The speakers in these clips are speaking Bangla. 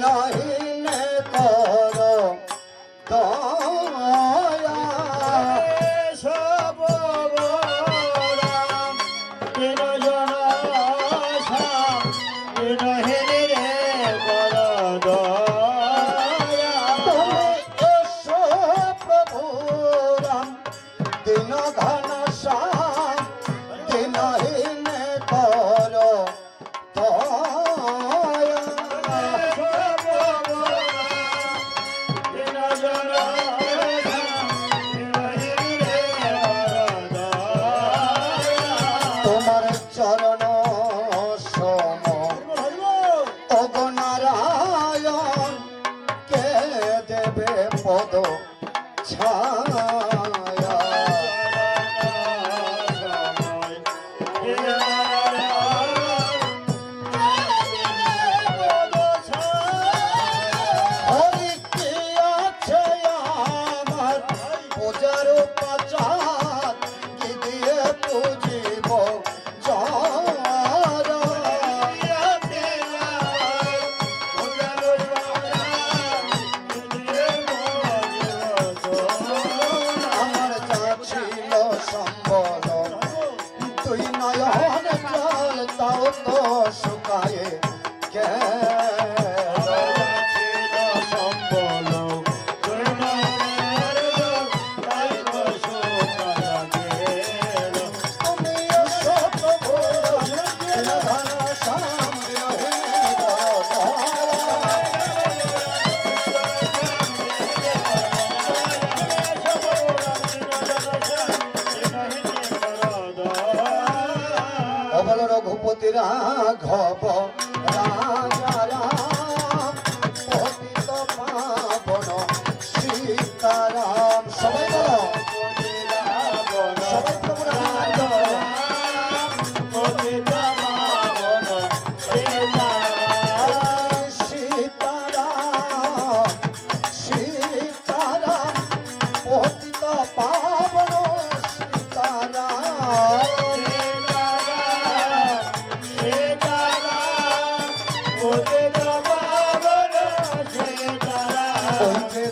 নহে নয়ন জল তাও তো শুকায়ে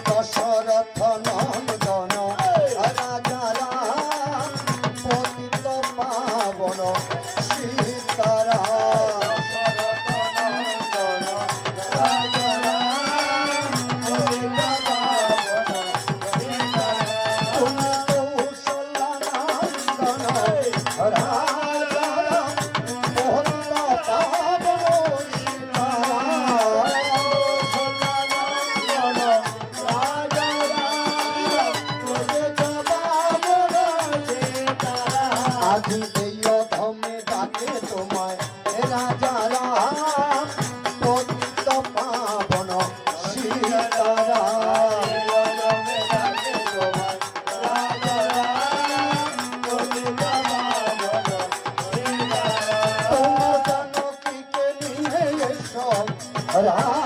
দশরথ राम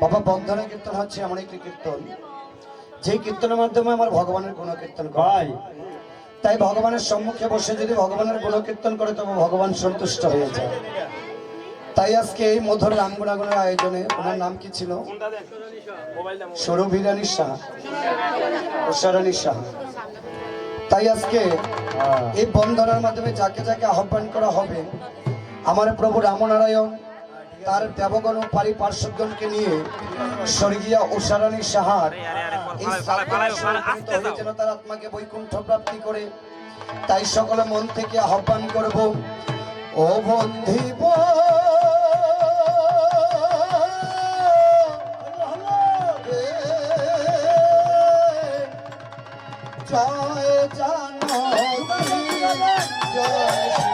বাবা বন্ধনের কীর্তন হচ্ছে আমার একটি কীর্তন। যে কীর্তনের মাধ্যমে আমার ভগবানের গুণ কীর্তন হয় তাই ভগবানের সম্মুখে বসে যদি ভগবানের গুণ কীর্তন করে তবে ভগবান সন্তুষ্ট হয়ে যায়। তাই আজকে এই মধুর রাম গুণাগুণের আয়োজনে ওনার নাম কি ছিল? সৌরভীরানী সাহা উষারানী সাহা তাই আজকে এই বন্ধনার মাধ্যমে যাকে যাকে আহ্বান করা হবে, আমার প্রভু রামনারায়ণ, তার দেবগণ ও পারিপার্শ্বজনকে নিয়ে স্বর্গীয় উষারানী সাহার এই যেন তার আত্মাকে বৈকুণ্ঠ প্রাপ্তি করে। তাই সকলে মন থেকে আহ্বান করব, ও বন্ধিব জয় জানো জয়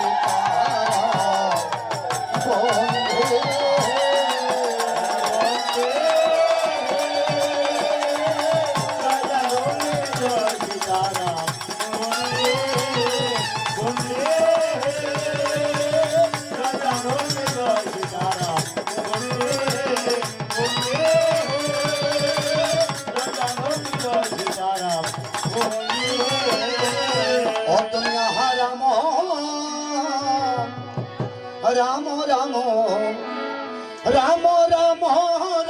রাম রাম রাম রাম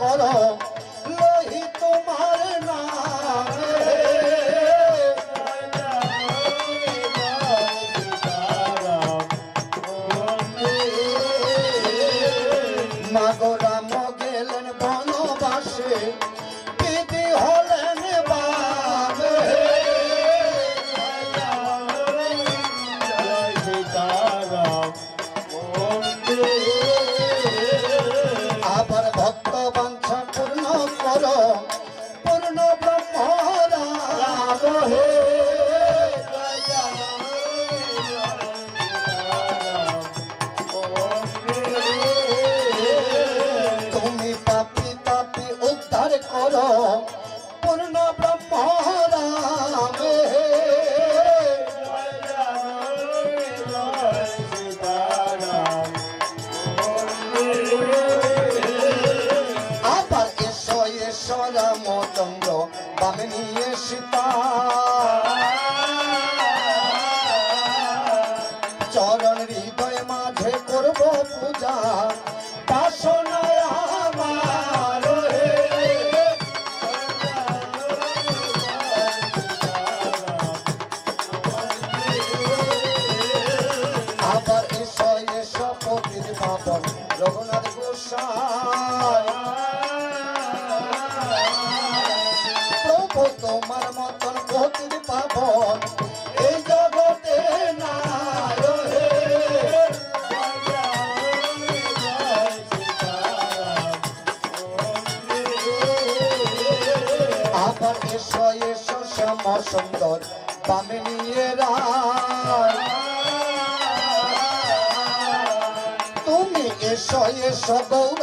ক্ষমা করো রাজা আবার এসো এসো শ্যাম সুন্দর বামে নিয়ে তুমি এসো এসো গৌর